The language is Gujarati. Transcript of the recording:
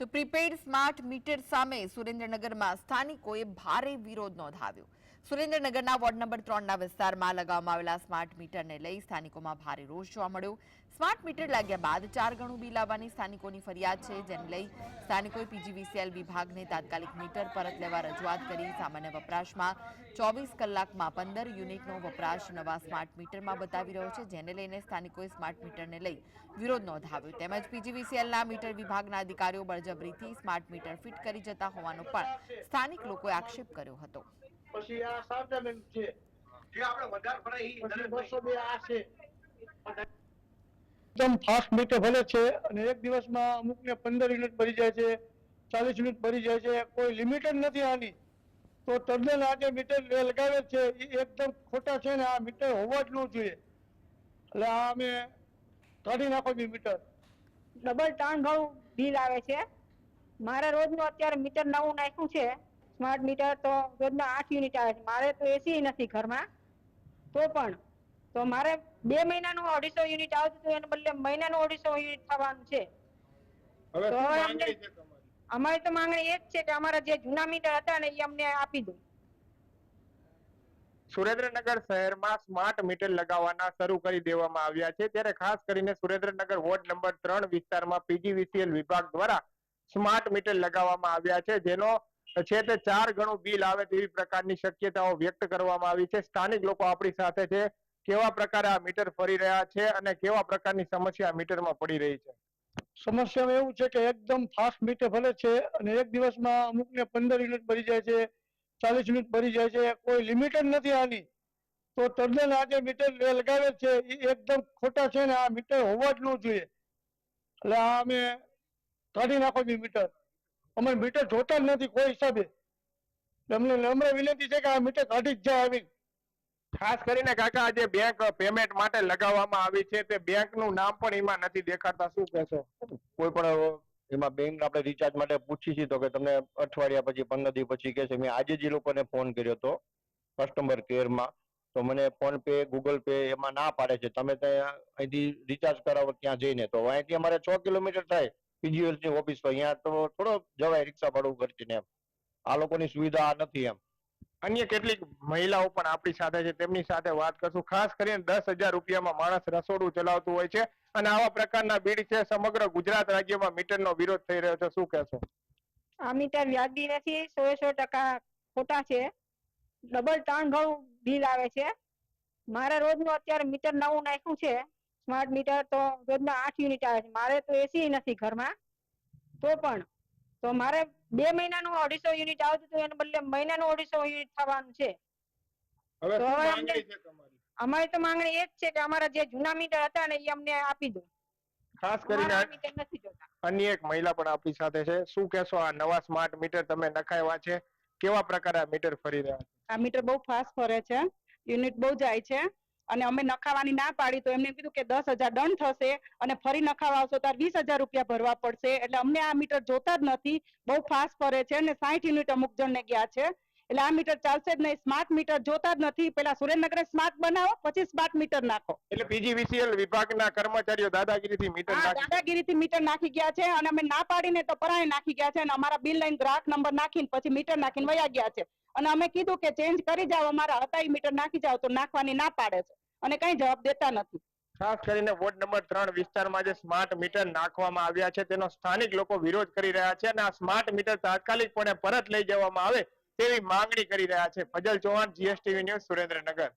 તો પ્રીપેડ સ્માર્ટ મીટર સામે સુરેન્દ્રનગરમાં સ્થાનિકોએ ભારે વિરોધ નોંધાવ્યો. સુરેન્દ્રનગરના વોર્ડ નંબર ત્રણના વિસ્તારમાં લગાવવામાં આવેલા સ્માર્ટ મીટરને લઈ સ્થાનિકોમાં ભારે રોષ જોવા મળ્યો. સ્માર્ટ મીટર લાગ્યા બાદ ચાર ગણું બિલ આવવાની સ્થાનિકોની ફરિયાદ છે, જેને લઈ સ્થાનિકોએ પીજીવીસીએલ વિભાગને તાત્કાલિક મીટર પરત લેવા રજૂઆત કરી. સામાન્ય વપરાશમાં ચોવીસ કલાકમાં પંદર યુનિટનો વપરાશ નવા સ્માર્ટ મીટરમાં બતાવી રહ્યો છે, જેને લઈને સ્થાનિકોએ સ્માર્ટ મીટરને લઈ વિરોધ નોંધાવ્યો. તેમજ પીજીવીસીએલના મીટર વિભાગના અધિકારીઓ બળજબરીથી સ્માર્ટ મીટર ફિટ કરી જતા હોવાનો પણ સ્થાનિક લોકોએ આક્ષેપ કર્યો હતો. પછી આ સાવધાન છે. જે આપણે વધારે ભરાય એ બસો બે આ છે. એકદમ ફાસ્ટ મીટર ભલે છે અને એક દિવસમાં અમુકને પંદર યુનિટ ભરી જાય છે ચાલીસ યુનિટ ભરી જાય છે કોઈ લિમિટેડ નથી આની. તો તદ્દન આ જે મીટર લે- લગાવે છે એ એકદમ ખોટા છે ને આ મીટર હોવા જ ન જોઈએ. એટલે આ અમે કાઢી નાખો બી મીટર ડબલ ત્રણ ઘણું બિલ આવે છે. મારે રોજનું અત્યારે મીટર નવું નાખ્યું છે. સ્માર્ટ મીટર તો રોજના આઠ યુનિટ આવે છે. મારે તો એસી નથી ઘરમાં. તો પણ તો મારે બે મહિનાનું અઢીસો યુનિટ આવતું હતું એને બદલે મહિનાનું અઢીસો યુનિટ થવાનું છે. તો હવે અમને- અમારી તો માંગણી એ જ છે કે અમારા જે જૂના મીટર હતા ને એ અમને આપી દો. સુરેન્દ્રનગર શહેરમાં સ્માર્ટ મીટર લગાવવાના શરૂ કરી દેવામાં આવ્યા છે. ત્યારે ખાસ કરીને સુરેન્દ્રનગર વોર્ડ નંબર ત્રણ વિસ્તારમાં પીજીવીસીએલ વિભાગ દ્વારા સ્માર્ટ મીટર લગાવવામાં આવ્યા છે જેનો છે તે ચાર ગણું બિલ આવે તેવી પ્રકારની શક્યતાઓ વ્યક્ત કરવામાં આવી છે. સ્થાનિક લોકો આપણી સાથે છે. કેવા પ્રકારે આ મીટર ફરી રહ્યા છે અને કેવા પ્રકારની સમસ્યા મીટરમાં પડી રહી છે? સમસ્યામાં એવું છે કે એકદમ ફાસ્ટ મીટર ભલે છે અને એક દિવસમાં અમુક ને પંદર યુનિટ ભરી જાય છે, ચાલીસ યુનિટ ભરી જાય છે, કોઈ લિમિટ જ નથી આની. તો તદ્દન આ જે મીટર લગાવે છે એ એકદમ ખોટા છે ને આ મીટર હોવા જ ન જોઈએ. એટલે આ અમે કાઢી નાખો મીટર. અમે મીટર જોતા જ નથી કોઈ હિસાબે. તમને અમને નમ્ર વિનંતી છે કે આ મીટર કાઢી જ જાય આવી ખાસ કરીને કાકા આજે બેંક પેમેન્ટ માટે લગાવવામાં આવી છે તે બેંકનું નામ પણ એમાં નથી દેખાતા શું કહેશો? કોઈ પણ એમાં બેંક આપણે રિચાર્જ માટે પૂછી છીએ તો કે તમને અઠવાડિયા પછી પંદર દિવસ પછી કહેશે મેં આજે જે લોકોને ફોન કર્યો હતો કસ્ટમર કેરમાં તો મને ફોન પે ગૂગલ પે એમાં ના પાડે છે. તમે ત્યાં અહીંથી રિચાર્જ કરાવો ત્યાં જઈને. તો અહીંથી અમારે છ કિલોમીટર થાય. પીજીએલની ઓફિસ અહીંયા તો થોડો જવાય, રિક્ષા ભાડું ખર્ચીને એમ. આ લોકોની સુવિધા નથી એમ. અન્ય કેટલીક મહિલાઓ પણ આપણી સાથે છે, તેમની સાથે વાત કરશું. ખાસ કરીને દસ હજાર રૂપિયામાં માણસ રસોડું ચલાવતું હોય છે અને આવા પ્રકારના બીડ છે, સમગ્ર ગુજરાત રાજ્યમાં મીટરનો વિરોધ થઈ રહ્યો છે. શું કહેશો? આ મીટર વ્યાજબી નથી સો સો ટકા ખોટા છે. ડબલ ત્રણ ઘણું બિલ આવે છે. મારે રોજનું અત્યારે મીટર નવું નાખ્યું છે. સ્માર્ટ મીટર તો રોજમાં આઠ યુનિટ આવે છે. મારે તો એસી નથી ઘરમાં. તો પણ તો મારે બે મહિનાનું અઢીસો યુનિટ આવતું હતું એને બદલે મહિનાનું અઢીસો યુનિટ થવાનું છે. અમારી તો માંગણી એ જ છે કે અમારા જે જૂના મીટર હતા ને એ અમને આપી દો. ખાસ કરીને અન્ય એક મહિલા પણ આપણી સાથે છે. શું કહેશો આ નવા સ્માર્ટ મીટર તમે નખાવ્યા છે? કેવા પ્રકારના મીટર ફરી રહ્યા છે? આ મીટર બહુ ફાસ્ટ ફરે છે. યુનિટ બહુ જાય છે. અને અમે નખાવાની ના પાડી તો એમને કીધું કે દસ હજાર દંડ થશે અને ફરી નખાવા આવશો ત્યારે વીસ હજાર રૂપિયા ભરવા પડશે. એટલે અમને આ મીટર જોતા જ નથી. બહુ ફાસ્ટ ફરે છે અને સાઠ યુનિટ અમુક જણને ગયા છે. એટલે આ મીટર ચાલશે જ નહીં. સ્માર્ટ મીટર જોતા જ નથી. પેલા સુરેન્દ્રનગર સ્માર્ટ બનાવો પછી સ્માર્ટ મીટર નાખો. એટલે પીજીવીસીએલ વિભાગના કર્મચારીઓ દાદાગીરીથી મીટર દાદાગીરી થી દાદાગીરીથી મીટર નાખી ગયા છે અને અમે ના પાડીને તો પરાણે નાખી ગયા છે અને અમારા બિલ લઈને ગ્રાહક નંબર નાખીને પછી મીટર નાખીને વયા ગયા છે. અને અમે કીધું કે ચેન્જ કરી જાવ અમારા હતા મીટર નાખી જાઓ તો નાખવાની ના પાડે છે. અને કઈ જવાબ દેતા નથી. ખાસ કરીને વોર્ડ નંબર ત્રણ વિસ્તારમાં જે સ્માર્ટ મીટર નાખવામાં આવ્યા છે, તેનો સ્થાનિક લોકો વિરોધ કરી રહ્યા છે અને આ સ્માર્ટ મીટર તાત્કાલિકપણે પરત લઈ જવામાં આવે તેવી માંગણી કરી રહ્યા છે. Fazal Chauhan GSTV news Surendranagar.